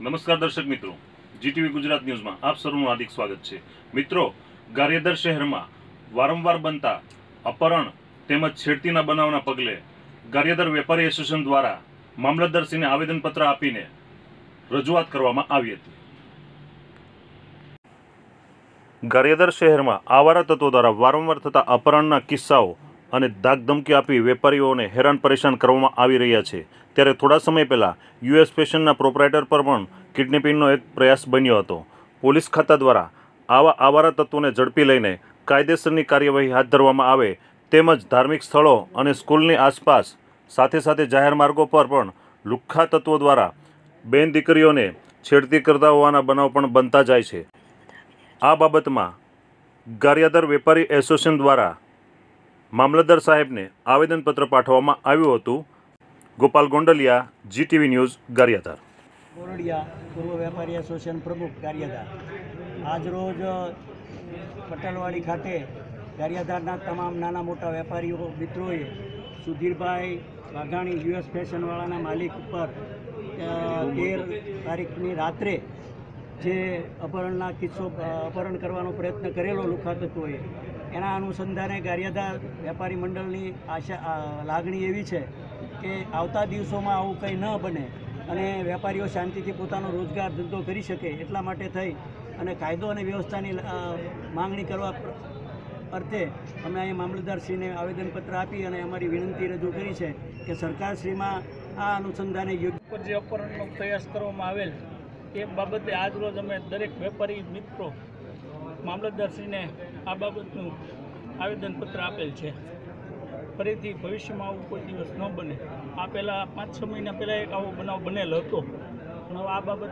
નમસ્કાર દર્શક મિત્રો. જીટીવી ગુજરાત ન્યૂઝમાં આપ સૌનું હાર્દિક સ્વાગત છે. મિત્રો ગારિયાદર શહેરમાં વારંવાર બનતા અપહરણ તેમજ છેડતીના બનાવના પગલે ગારિયાદર વેપારી એસોસિએશન દ્વારા મામલતદારશ્રીને આવેદનપત્ર આપીને રજૂઆત કરવામાં આવી હતી. ગારિયાદર શહેરમાં આવારા તત્વો દ્વારા વારંવાર થતા અપહરણના કિસ્સાઓ અને ધાકધમકી આપી વેપારીઓને હેરાન પરેશાન કરવામાં આવી રહ્યા છે. ત્યારે થોડા સમય પહેલાં યુએસ ફેશનના પ્રોપરાઇટર પર પણ કિડનેપિંગનો એક પ્રયાસ બન્યો હતો. પોલીસ ખાતા દ્વારા આવા આવારા તત્વોને ઝડપી લઈને કાયદેસરની કાર્યવાહી હાથ ધરવામાં આવે તેમજ ધાર્મિક સ્થળો અને સ્કૂલની આસપાસ સાથે સાથે જાહેર માર્ગો પર પણ લુખ્ખા તત્વો દ્વારા બેન દીકરીઓને છેડતી કરતા હોવાના બનાવ પણ બનતા જાય છે. આ બાબતમાં ગારિયાદર વેપારી એસોસિએશન દ્વારા મામલતદાર સાહેબને આવેદનપત્ર પાઠવવામાં આવ્યું હતું. Gopal Gondaliya GTV news Gariyadhar. Kordia પૂર્વ વેપારી એસોસિએશન પ્રમુખ, ગારિયાધાર. આજરોજ, પટેલવાડી ખાતે ગારિયાધારના તમામ નાના મોટા વેપારીઓ, મિત્રોએ સુધીરભાઈ વાઘાણી યુએસ ફેશનવાળાના માલિક ઉપર તેર તારીખની રાત્રે જે અપહરણના કિસ્સો અપહરણ કરવાનો પ્રયત્ન કરેલો લુખા તત્વોએ એના અનુસંધાને ગારિયાદા વેપારી મંડળની આશા લાગણી એવી છે કે આવતા દિવસોમાં આવું કંઈ ન બને અને વેપારીઓ શાંતિથી પોતાનો રોજગાર ધંધો કરી શકે એટલા માટે થઈ અને કાયદો અને વ્યવસ્થાની માંગણી કરવા અર્થે અમે અહીં મામલતદારશ્રીને આવેદનપત્ર આપી અને અમારી વિનંતી રજૂ કરી છે કે સરકારશ્રીમાં આ અનુસંધાને યોગ્ય જે અપહરણનો પ્રયાસ કરવામાં આવેલ તે બાબતે આજરોજ અમે દરેક વેપારી મિત્રો, મામલતદારશ્રીને આ બાબતનું આવેદનપત્ર આપેલ છે. ફરીથી ભવિષ્યમાં આવું કોઈ દિવસ ન બને. આ પહેલાં પાંચ છ મહિના પહેલાં એક આવો બનાવ બનેલો હતો. પણ આ બાબત